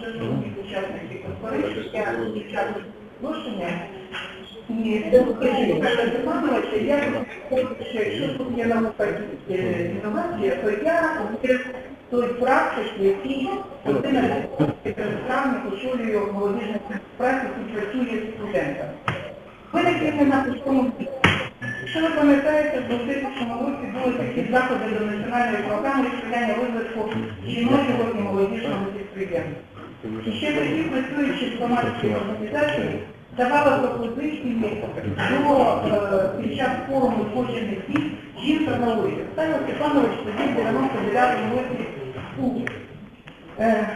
шановні учасники конференції, я дівчата. І це Україна я хочу, що якщо тут є наука і е, інновація, то я той практик, який 11 травня очолюю молодіжну працю, який працює з студентами. Ми таки на пустому світі. Що ви пам'ятаєте, в 2000 році були такі заходи до національної програми сприяння розвитку жіночого і молодіжного підприємства. І ще тоді, працюючи в громадській організації, давала пропозиції до е, під час форуму злочинних дій жінка на. Стайло Степанович тоді в 99-му році був. Е,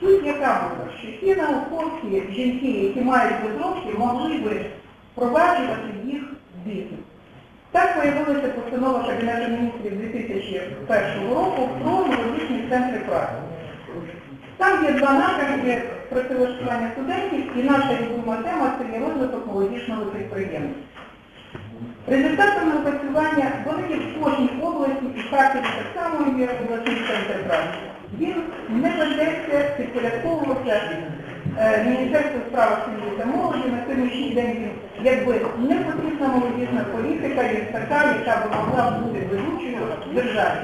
Тут яка була, що ті науковці, жінки, які мають розробки, могли би впроваджувати їх в бізнес. Так появилася постанова Кабінету міністрів 2001 року про молодіжні центри праці. Там є два напрямки працевлаштування студентів і наша любима тема це є розвиток молодіжного підприємства. Результатом напрацювання є в кожній області і в так само є обласний центр праці. Він не ведеться, підпорядковувався Міністерство справ сім'ї та молоді на сьогоднішній день якби не потрібна молодіжна політика, є така, яка б могла бути ведучою в державі.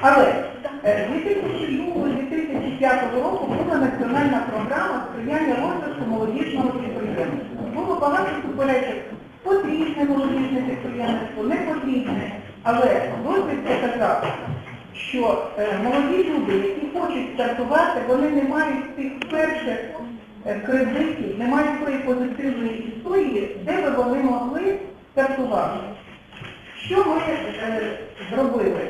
Але е, з 2002-2005 року була національна програма сприяння розвитку молодіжного підприємства. Було багато суперечок. Потрібне молодіжне підприємство, не потрібне. Але досвід показав, що е, молоді люди, які хочуть стартувати, вони не мають тих перших е, кредитів, не мають тої позитивної історії, де би вони могли стартувати. Що ми е, зробили?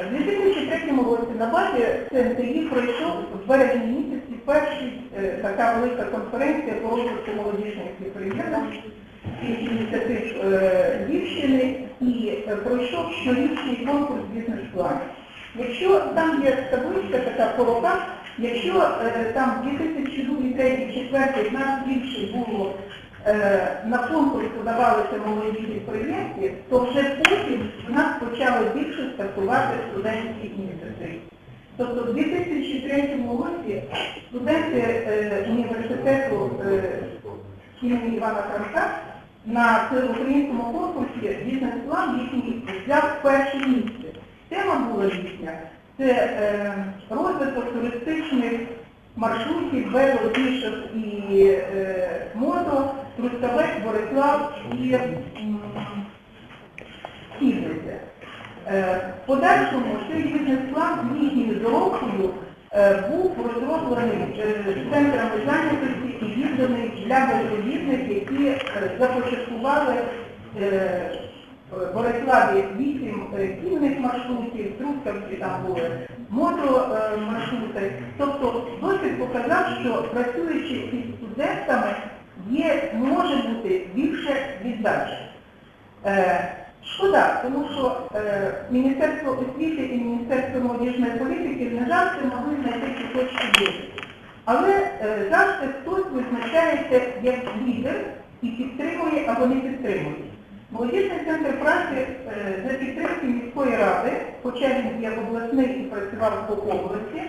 У 2003 році на базі ЦНТІ пройшов в березні місяці перша така велика конференція по розвитку молодіжних підприємств і ініціатив Львівщини і пройшов щорічний конкурс бізнес-планів. Якщо там є табличка така по роках, якщо е, там 2002, 2003, 2004 нас більше було е, на конкурс подавалися молоді підприємці, то вже потім в нас почали більше стартувати студентські ініціативи. Тобто в 2003 році студенти е, університету е, Івана Франка на українському конкурсі бізнес-план їхній взяв перше місце. Тема була їхня. Це е, розвиток туристичних маршрутів, велопішок і е, мото, Трускавець, Борислав і м, Кізвиця. Е, В подальшому цей бізнес-план з їхньою доробкою е, був розроблений е, центрами зайнятості і відданий для безробітних, які е, започаткували е, Бориславі вісім е, кінних маршрутів, трускавці там були, мото е. Тобто досвід показав, що працюючи із студентами є, може бути більше віддачі. Е, Шкода, тому що е, Міністерство освіти і Міністерство молодіжної політики не завжди могли знайти ці точки дії. Але е, завжди хтось визначається як лідер і підтримує або не підтримує. Молодіжний центр праці е, за підтримки міської ради, він є обласний і працював по області,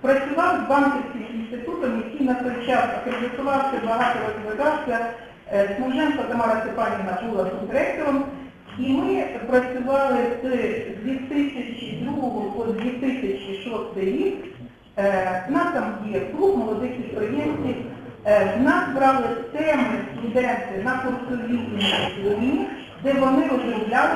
працював з банківським інститутом, який на той час акредитувався, багато розвивався. Е, Смуженко Тамара Степанівна була директором. І ми працювали з 2002 по 2006 рік. Е, В нас там є клуб молодих підприємців. Е, В нас брали теми студенти на курсовій інституті, де вони розробляли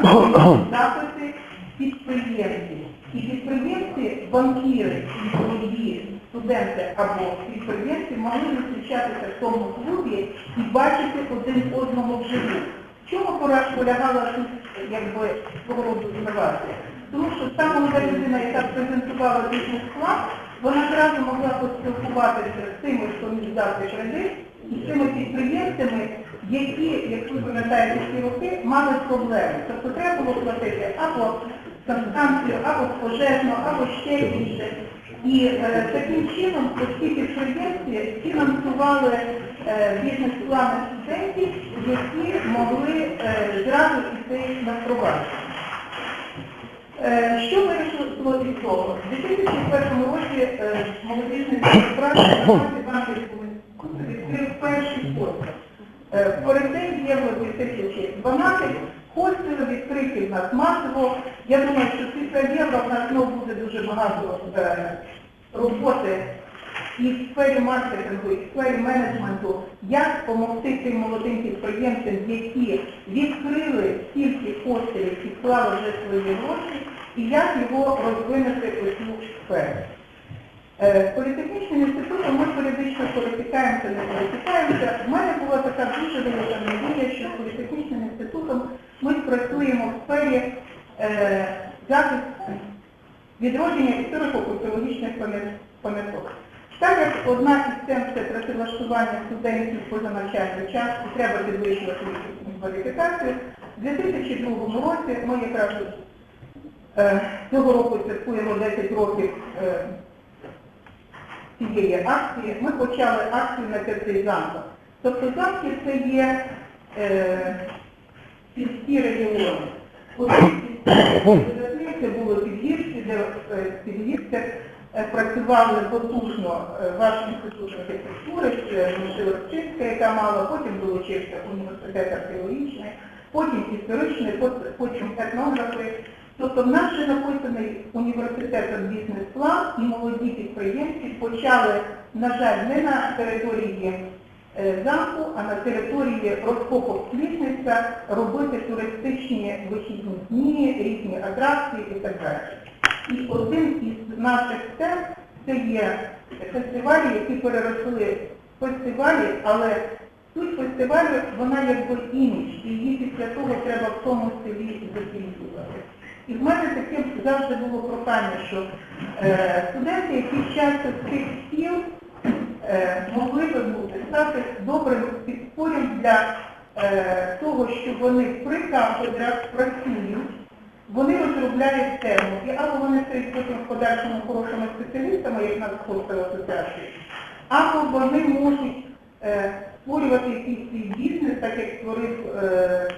записи підприємців. І підприємці, банкіри і молоді студенти або підприємці могли зустрічатися в тому клубі і бачити один одного вживу. В чому пора- полягала тут якби свого роду інновація? Тому що та молода людина, яка презентувала бізнес-план, вона одразу могла поспілкуватися з тими, хто міг дати кредит, і з тими підприємцями, які, як ви пам'ятаєте, ці роки, мали проблеми. Тобто треба було платити або санстанцію, або пожежну, або ще більше. І е, таким чином ці підприємці фінансували е, бізнес-плани студентів, які могли е, зразу йти на впровадження. Е, Що вирішило від цього? У 2001 році е, молодіжний праці Тим євро 2012 хостели відкриті в нас масово. Я думаю, що після євро в нас знову буде дуже багато роботи і в сфері маркетингу, і в сфері менеджменту, як допомогти тим молодим підприємцям, які відкрили стільки хостелів і вклали вже свої гроші, і як його розвинути у цю сферу. Е, Політехнічним інститутом ми періодично пересікаємося, не пересікаємося. У мене була така дуже велика надія, що з політехнічним інститутом ми працюємо в сфері е, захисту відродження історико-культурологічних пам'яток. Так як одна із тем це працевлаштування студентів поза навчальний час і треба підвищувати кваліфікацію, у 2002 році ми якраз е, цього року святкуємо 10 років е, цієї акції, ми почали акцію на п'яти замках. Тобто замки це є е, регіони. Це було підгірці, де е, підгірці е, працювали потужно е, ваш інститут архітектури, це Мишеловчинська, яка мала, потім долучився університет археологічний, потім історичний, потім етнографи. Тобто в нас вже написаний університетом бізнес-план і молоді підприємці почали, на жаль, не на території е, замку, а на території розкопок Смітниця робити туристичні вихідні дні, різні атракції і так далі. І один із наших тем це є фестивалі, які переросли фестивалі, але суть фестивалю, вона якби імідж, і її після того треба в тому селі закінчувати. І в мене таке завжди було прохання, що е, студенти, які часто з цих сіл е, могли би бути стати добрим підспорям для е, того, що вони при кафедрах працюють, вони розробляють тему, і або вони стають потім в подальшому хорошими спеціалістами, як на Сходської асоціації, або вони можуть е, створювати якийсь свій бізнес, так як створив е,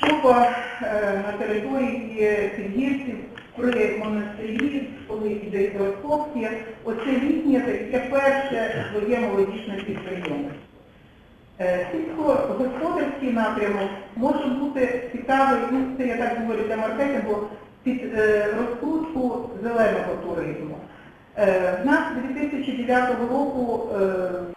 Шопа е, на території підгірців при монастирі, коли йде оце літнє таке перше своє молодіжне підприємство. Е, Сільськогосподарський напрямок може бути цікавий, ну це я так говорю для маркетингу, під е, розкрутку зеленого туризму. В нас 2009 року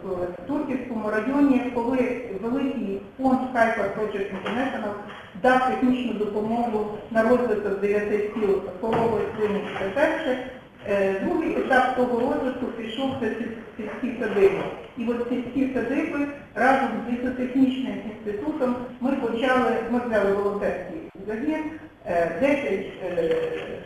в Турківському районі, коли великий фонд Hyper Project International дав технічну допомогу на розвиток 9 сіл полової свині це перше, е, другий етап того розвитку пішов це сільські садиби. І от сільські садиби разом з лісотехнічним інститутом ми почали, ми взяли волонтерський загін, е, 10 е,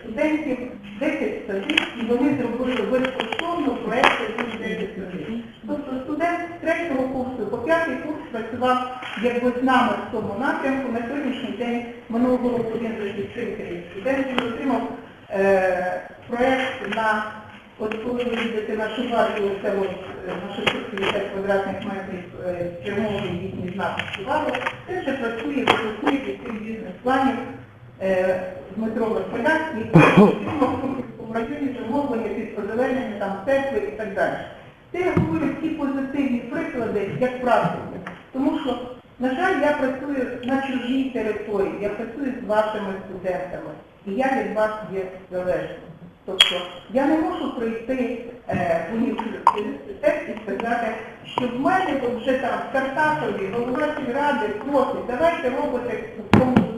студентів, 10 садів, і вони зробили безкоштовно проєкт «Один 10 садів». Тобто студент з третього курсу по п'ятий курс працював якби з нами в цьому напрямку. На сьогоднішній день минулого року він вже відкритий студент, отримав е, проєкт на От коли ви їдете на Шуварію, це ось е, на 650 квадратних метрів е, червоний їхній знак Шувару, це вже працює випускник від цих бізнес-планів е, Дмитро Василяцький, який в районі замовлення під озеленення, там церкви і так далі. Це я говорю ті позитивні приклади, як практики. Тому що, на жаль, я працюю на чужій території, я працюю з вашими студентами, і я від вас є залежним. Тобто я не можу прийти е, в університет і сказати, що в мене вже там в Картасові, голова сільради просить, давайте робити конкурсний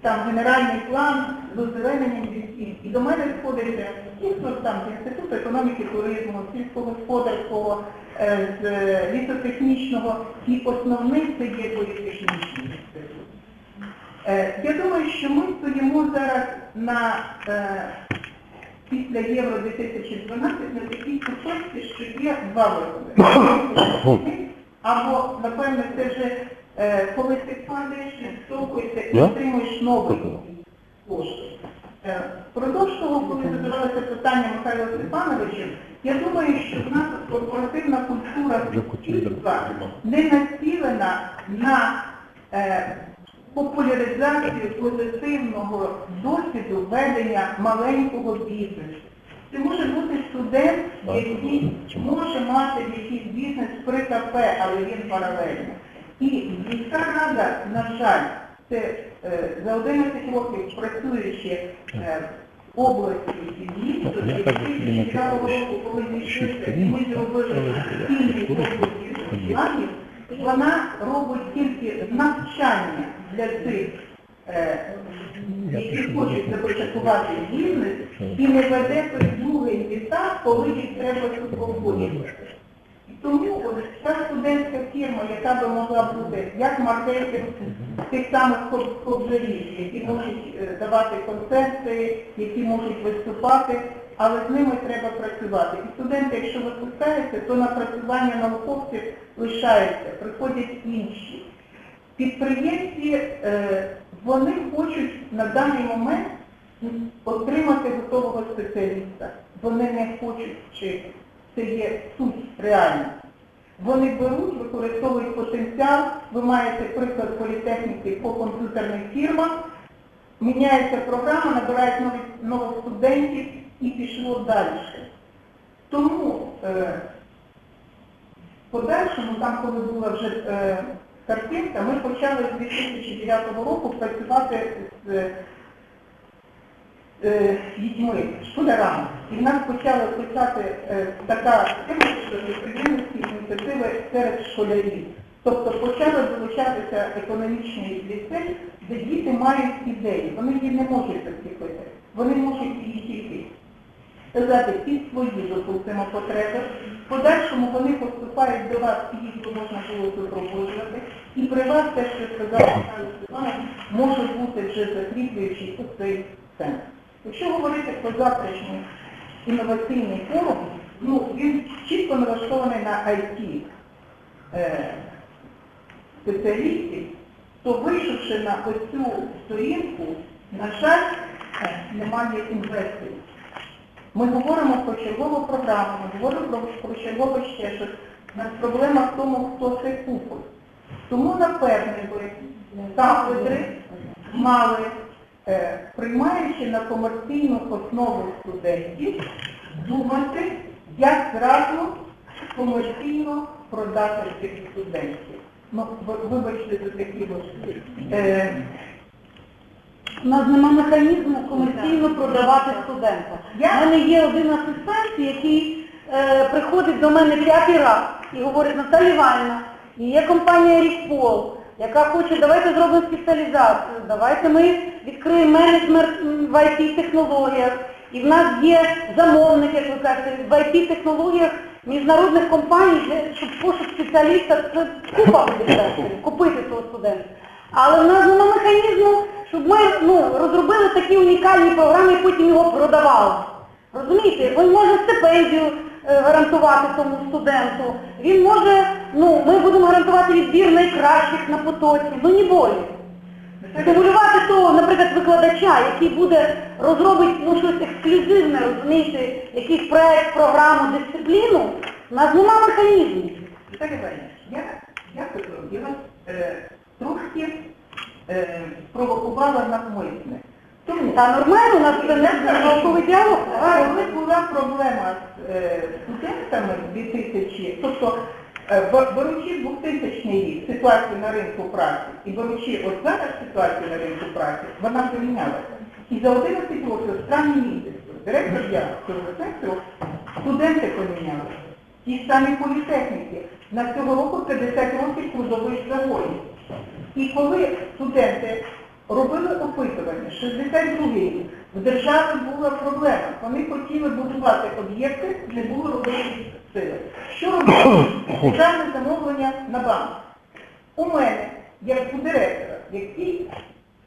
там генеральний план з озелененням лісів. І до мене сходиться дійсно там з Інституту економіки туризму, сільськогосподарського, е, з е, лісотехнічного, і основний це є політехнічний інститут. Е, Я думаю, що ми стоїмо зараз на е, після Євро 2012 на такій кусочці, що є два виходи. Або, напевно, це вже е, коли ти падаєш, відштовхуєшся і Я? отримуєш новий кошти. Е, Впродовж того, коли задавалося питання Михайло Степановичу, я думаю, що в нас корпоративна культура Вже суспільства не націлена на е, популяризацію позитивного досвіду ведення маленького бізнесу. Це може бути студент, який може мати якийсь бізнес при кафе, але він паралельно. І міська рада, на жаль, це е, за 11 років працюючи е, в області і місто, і так би собі 2004 написав, року, коли ми зробили спільний культура, планів, вона робить тільки навчання для тих, е, які хочуть започаткувати бізнес, і не веде той другий етап, коли їх треба супроводжувати. Тому та студентська фірма, яка би могла бути як маркетинг тих самих хоп- які можуть е, давати концерти, які можуть виступати, але з ними треба працювати. І студенти, якщо випускаються, то напрацювання науковців лишається, приходять інші. Підприємці, е, вони хочуть на даний момент отримати готового спеціаліста. Вони не хочуть вчити. Це є суть реальна. Вони беруть, використовують потенціал. Ви маєте приклад політехніки по комп'ютерних фірмах. Міняється програма, набирають нових, нових студентів і пішло далі. Тому е, подальшому, там, коли була вже е, картинка, ми почали з 2009 року працювати з е, дітьми, школярами. І в нас почала писати е, така тема, що підприємницькі ініціативи серед школярів. Тобто почали долучатися економічний ліцей, де діти мають ідеї. Вони її не можуть закріпити. Вони можуть її тільки сказати під свої, допустимо, потреби. В подальшому вони поступають до вас, і їх можна було супроводжувати. І при вас те, що сказала Степанович, може бути вже закріплюючий цей центр. Якщо говорити про завтрашній інноваційний форум, ну, він чітко налаштований на IT е, спеціалістів, то вийшовши на оцю сторінку, на жаль, е, немає інвесторів. Ми говоримо про чергову програму, ми говоримо про, чергове ще щось. Нас проблема в тому, хто це купить. Тому, напевне, ви кафедри мали, е, приймаючи на комерційну основу студентів, думати, як зразу комерційно продати цих студентів. Ну, вибачте за такі е, У нас нема механізму комерційно продавати студента. У мене є один асистент, який е, приходить до мене п'ятий раз і говорить, Наталя Іванівна, є компанія Рікпол, яка хоче, давайте зробимо спеціалізацію, давайте ми відкриємо менеджмент в IT-технологіях. І в нас є замовник, як ви кажете, в IT-технологіях міжнародних компаній, щоб пошук спеціаліста, це купа буде купити цього студента. Але в нас немає механізму, щоб ми ну, розробили такі унікальні програми і потім його продавали. Розумієте, він може стипендію е, гарантувати тому студенту, він може, ну, ми будемо гарантувати відбір найкращих на потоці, ну ні болі. Стимулювати того, наприклад, викладача, який буде робити ну, щось ексклюзивне, розумієте, якийсь проект, програму, дисципліну, у нас немає механізму. Віталій Іванович, я, я я вас е, трошки е, провокувала навмисне. Тому, Та нормально, у нас це не науковий діалог. коли була проблема з е, студентами 2000, тобто беручи 2000 рік ситуацію на ринку праці і беручи от зараз ситуацію на ринку праці, вона помінялася. І за 11 років, в травні місяці, директор я цього сектору, студенти помінялися. Ті самі політехніки. На цього року 50 років трудових загонів. І коли студенти робили опитування, 62 рік, в держави була проблема. Вони хотіли будувати об'єкти, не було робити Що робили? Державне замовлення на банк. У мене, як у директора, який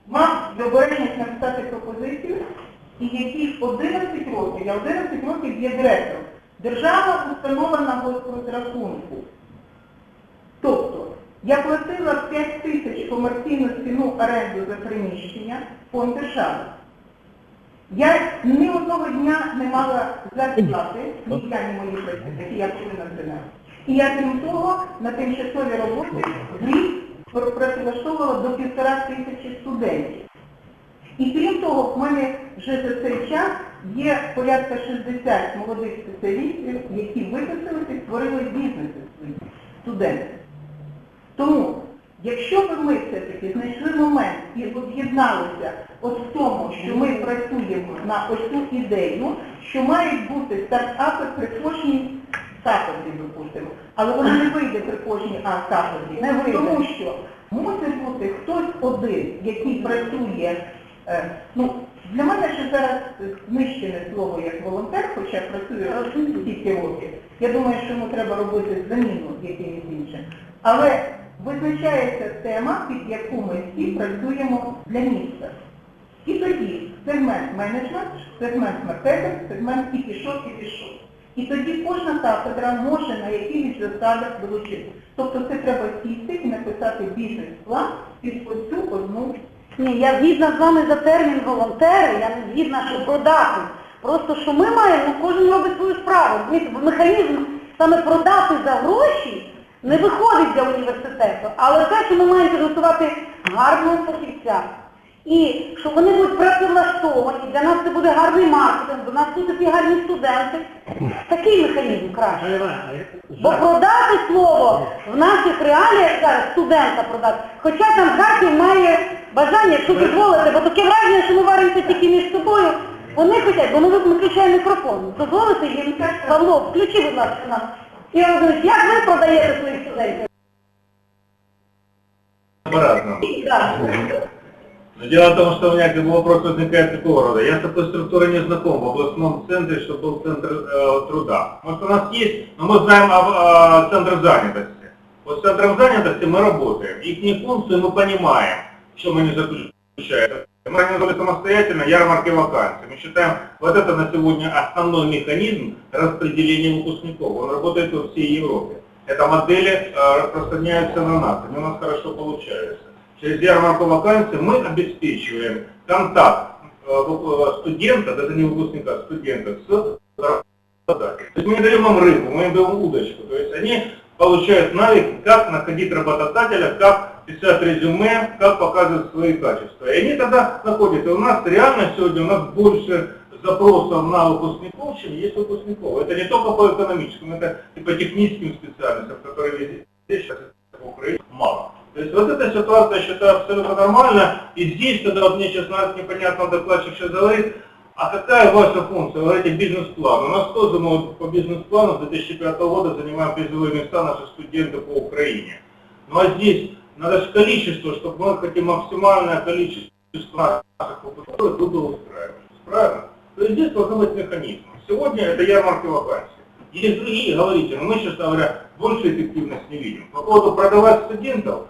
мав добречність написати пропозицію, і який 11 років, я 11 років є директором, держава установа на розрахунку. Тобто, я платила 5 тисяч комерційну ціну оренду за приміщення фонд держави. Я ні одного дня не мала зарплати, ні я, ні мої працівники, я повинна принести. І я крім того, на тимчасовій роботі в рік працевлаштовувала до півтора тисячі студентів. І крім того, в мене вже за цей час є порядка 60 молодих спеціалістів, які виписалися і створили бізнеси свої студенти. Тому, якщо б ми все-таки знайшли момент і об'єдналися от в тому, що ми працюємо на ось цю ідею, що мають бути стартапи при кожній кафедрі, допустимо, але воно не вийде при кожній а кафедрі, Не вийде. тому що мусить бути хтось один, який працює. е, Ну, для мене ще зараз знищене слово як волонтер, хоча я працюю стільки років. Я думаю, що йому треба робити заміну якимось іншим. Але визначається тема, під яку ми всі працюємо для міста. І тоді сегмент менеджмент, сегмент маркетинг, сегмент і пішов, і пішов. І тоді кожна кафедра може на якихось засадах долучитися. Тобто це треба сісти і написати бізнес-план під оцю одну Ні, я згідна з вами за термін волонтери, я не згідна, що продати. Просто що ми маємо, кожен робить свою справу. Механізм саме продати за гроші не виходить для університету. Але те, що ми маємо підготувати гарного фахівця. І що вони будуть працевлаштовані, для нас це буде гарний маркетинг, до нас будуть такі гарні студенти. Такий механізм краще. Бо продати слово в наших реаліях зараз студента продати. Хоча там Харків має бажання, якщо дозволите, бо таке враження, що ми варимося тільки між собою. Вони хочуть, бо ми виключаємо мікрофон. Дозволите їм, Павло, включи, будь ласка, нас. І Володимирович, як ви продаєте своїх студентів? По-разному. Так. Но дело в том, что у меня как бы вопрос возникает такого рода. Я с такой структурой не знаком в областном центре, что был центр э, труда. Может у нас есть, но мы знаем об э, центре занятости. Вот с центром занятости мы работаем. Их функцию мы понимаем, что мы не заключаем. Мы организовали самостоятельно ярмарки вакансий. Мы считаем, вот это на сегодня основной механизм распределения выпускников. Он работает во всей Европе. Это модели э, распространяются на нас, они у нас хорошо получаются. Через ярмарку вакансий мы обеспечиваем контакт э, выпу- студента, даже не выпускника, а студента с работодателем. То есть мы не даем им рыбу, мы им даем удочку. То есть они получают навык, как находить работодателя, как писать резюме, как показывать свои качества. И они тогда находят. И у нас реально сегодня у нас больше запросов на выпускников, чем есть выпускников. Это не только по экономическим, это и по техническим специальностям, которые везде сейчас в Украине мало. То есть вот эта ситуация, я считаю, абсолютно нормальна. И здесь, когда вот мне сейчас надо непонятно, докладчик сейчас говорит, а какая ваша функция? Вы говорите бизнес-план. У нас тоже мы по бизнес-плану с 2005 года занимаем призовые места наши студенты по Украине. Ну а здесь надо же количество, чтобы мы хотим максимальное количество наших выпускников трудоустраивать. Правильно? То есть здесь должны быть механизмы. Сегодня это ярмарки вакансий. Есть другие, говорите, но мы, честно говоря, больше эффективность не видим. По поводу продавать студентов,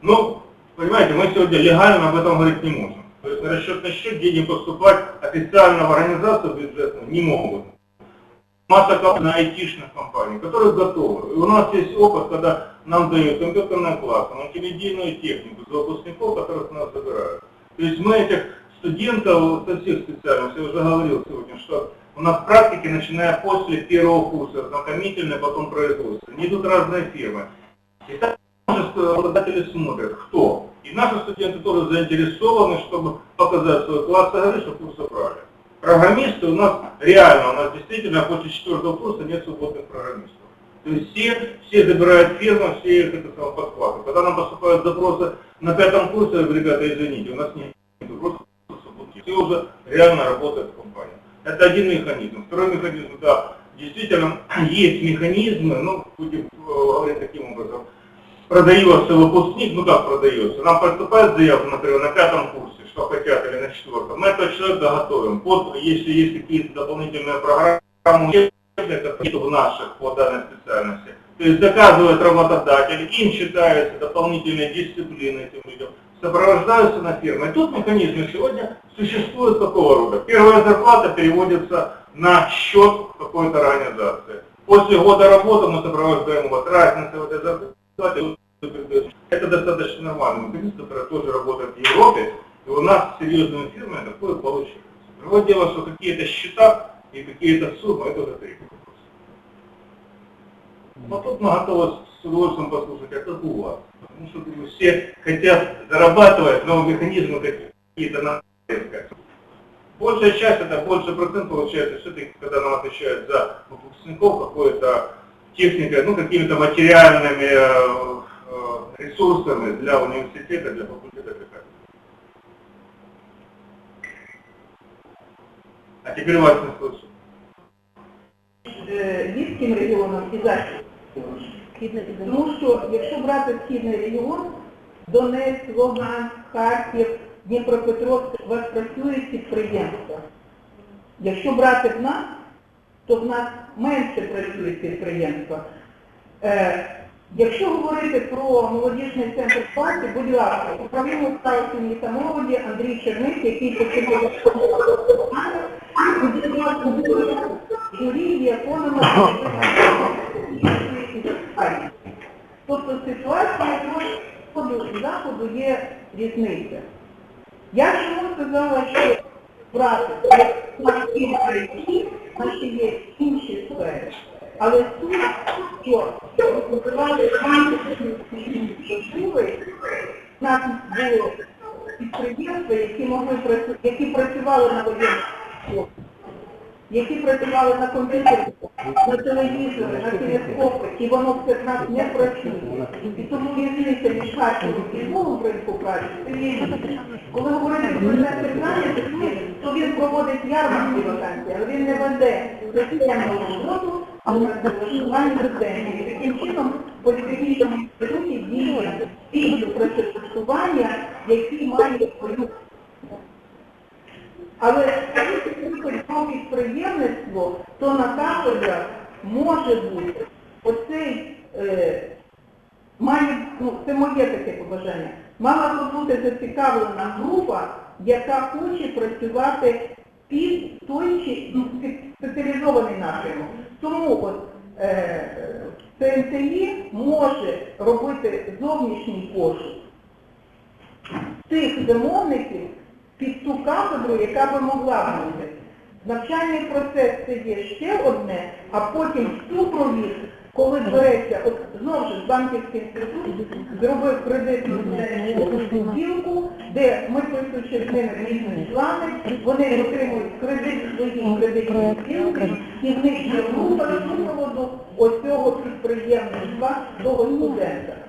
ну, понимаете, мы сегодня легально об этом говорить не можем. То есть на расчетный счет деньги поступать официально в организацию бюджетную не могут. Масса компаний, айтишных компаний, которые готовы. И у нас есть опыт, когда нам дают компьютерные классы, мультимедийную технику за выпускников, которых нас забирают. То есть мы этих студентов со всех специальностей, я уже говорил сегодня, что у нас практики, начиная после первого курса, знакомительные, потом производство. Не идут разные фирмы. И там уже работодатели смотрят, кто. И наши студенты тоже заинтересованы, чтобы показать свой класс и говорить, что курсы брали. Программисты у нас реально, у нас действительно после четвертого курса нет свободных программистов. То есть все, все забирают фирму, все их это самое подхватывают. Когда нам поступают запросы на пятом курсе, ребята, извините, у нас нет просто свободных. Все уже реально работают в компании. Это один механизм. Второй механизм, да, действительно есть механизмы, ну, будем э, говорить таким образом, продается выпускник, ну как продается, нам поступает заявка, например, на пятом курсе, что хотят, или на четвертом, мы этого человека готовим. Под, если есть какие-то дополнительные программы, это в наших по данной специальности. То есть заказывает работодатель, им считаются дополнительные дисциплины этим людям, сопровождаются на фирмы. И тут механизмы сегодня существуют такого рода. Первая зарплата переводится на счет какой-то организации. После года работы мы сопровождаем вот разницы в этой зарплате. Это достаточно нормальный механизм, который тоже работает в Европе. И у нас с серьезными фирмами такое получилось. Другое дело, что какие-то счета и какие-то суммы, это уже третий вопрос. Но тут мы готовы с удовольствием послушать, а как у вас? Потому что бы, все хотят зарабатывать, но механизмы какие-то на Большая часть, это больше процент получается, все-таки, когда нам отвечают за выпускников какой-то техникой, ну, какими-то материальными э, э, ресурсами для университета, для факультета какая А теперь вас не слышу. Е, Львівським регіоном і західним. Східний і Тому що якщо брати східний регіон, Донецьк, Луганськ, Харків, Дніпропетровськ, у вас працюють підприємства. Якщо брати в нас, то в нас менше працюють підприємства. Е, якщо говорити про молодіжний центр праці, будь ласка, управління справи сім'ї та молоді Андрій Черник, який починає журі є повному Тобто ситуація сходу і заходу є різниця. Я чому сказала, що брати наші є інші сфери. Але тут, що розвивали структури, в нас було підприємства, які могли які працювали на воєнному які працювали на комп'ютері, на телевізорі, на телескопи, і воно все нас не працює. І тому різниця між Харковом і Львовом ринку праці це є. Коли говорити про зайнятості, то він проводить ярмарки вакансії, але він не веде системну роботу, а влаштування студентів. І таким чином політехнічні інституті діють більше працевлаштування, які мають свою але якщо підприємництво, то на кафедрах може бути оцей, е, має, ну, це моє таке побажання, мала би бути зацікавлена група, яка хоче працювати під той чи ну, спеціалізований напрямок. Тому от е, ЦНТІ може робити зовнішній пошук тих замовників під ту кафедру, яка би могла бути. Навчальний процес це є ще одне, а потім супровід, коли береться, от знову ж банківський інститут зробив кредитну спілку, де ми присучі з ними різні члени, вони отримують кредит свої кредитні спілки, і в них є група супроводу оцього підприємництва того студента.